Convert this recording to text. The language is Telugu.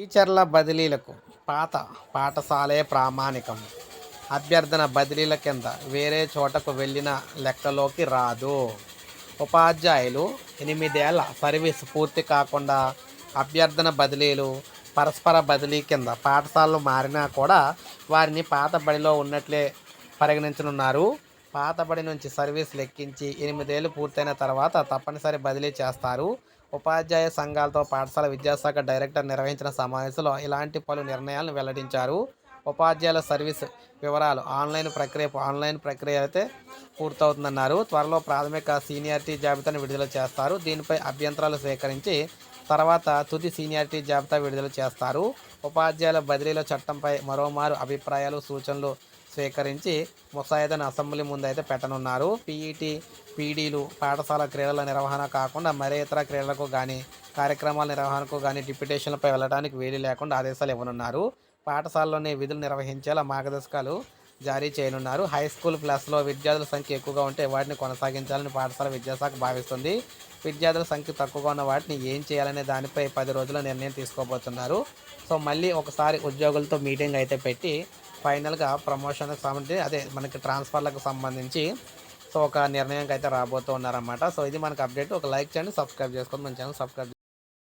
టీచర్ల బదిలీలకు పాత పాఠశాలే ప్రామాణికం. అభ్యర్థన బదిలీల కింద వేరే చోటకు వెళ్ళిన లెక్కలోకి రాదు. ఉపాధ్యాయులు ఎనిమిదేళ్ళ సర్వీస్ పూర్తి కాకుండా అభ్యర్థన బదిలీలు పరస్పర బదిలీ కింద పాఠశాలలు మారినా కూడా వారిని పాత బడిలో ఉన్నట్లే పరిగణించనున్నారు. పాత బడి నుంచి సర్వీస్ లెక్కించి ఎనిమిదేళ్ళు పూర్తయిన తర్వాత తప్పనిసరి బదిలీ చేస్తారు. ఉపాధ్యాయ సంఘాలతో పాఠశాల విద్యాశాఖ డైరెక్టర్ నిర్వహించిన సమావేశంలో ఇలాంటి పలు నిర్ణయాలను వెల్లడించారు. ఉపాధ్యాయుల సర్వీస్ వివరాలు ఆన్లైన్ ప్రక్రియ ఆన్లైన్ ప్రక్రియ అయితే పూర్తవుతుందన్నారు. త్వరలో ప్రాథమిక సీనియారిటీ జాబితాను విడుదల చేస్తారు. దీనిపై అభ్యంతరాలు సేకరించి తర్వాత తుది సీనియారిటీ జాబితా విడుదల చేస్తారు. ఉపాధ్యాయుల బదిలీల చట్టంపై మరోమారు అభిప్రాయాలు సూచనలు స్వీకరించి ముసాయిదాను అసెంబ్లీ ముందు అయితే పెట్టనున్నారు. పీఈటీ పీడీలు పాఠశాల క్రీడల నిర్వహణ కాకుండా మరే ఇతర క్రీడలకు కానీ కార్యక్రమాల నిర్వహణకు కానీ డిప్యుటేషన్లపై వెళ్ళడానికి వీలు లేకుండా ఆదేశాలు ఇవ్వనున్నారు. పాఠశాలలోనే విధులు నిర్వహించేలా మార్గదర్శకాలు జారీ చేయనున్నారు. హై స్కూల్ ప్లస్లో విద్యార్థుల సంఖ్య ఎక్కువగా ఉంటే వాటిని కొనసాగించాలని పాఠశాల విద్యాశాఖ భావిస్తుంది. విద్యార్థుల సంఖ్య తక్కువగా ఉన్న వాటిని ఏం చేయాలనే దానిపై పది రోజుల నిర్ణయం తీసుకోబోతున్నారు. సో మళ్ళీ ఒకసారి ఉద్యోగులతో మీటింగ్ అయితే పెట్టి ఫైనల్గా ప్రమోషన్కి సంబంధించి అదే మనకి ట్రాన్స్ఫర్లకు సంబంధించి సో ఒక నిర్ణయంకి అయితే రాబోతూ ఉన్నారన్నమాట సో ఇది మనకు అప్డేట్. ఒక లైక్ చేయండి సబ్స్క్రైబ్ చేసుకోండి. మన ఛానల్ సబ్స్క్రైబ్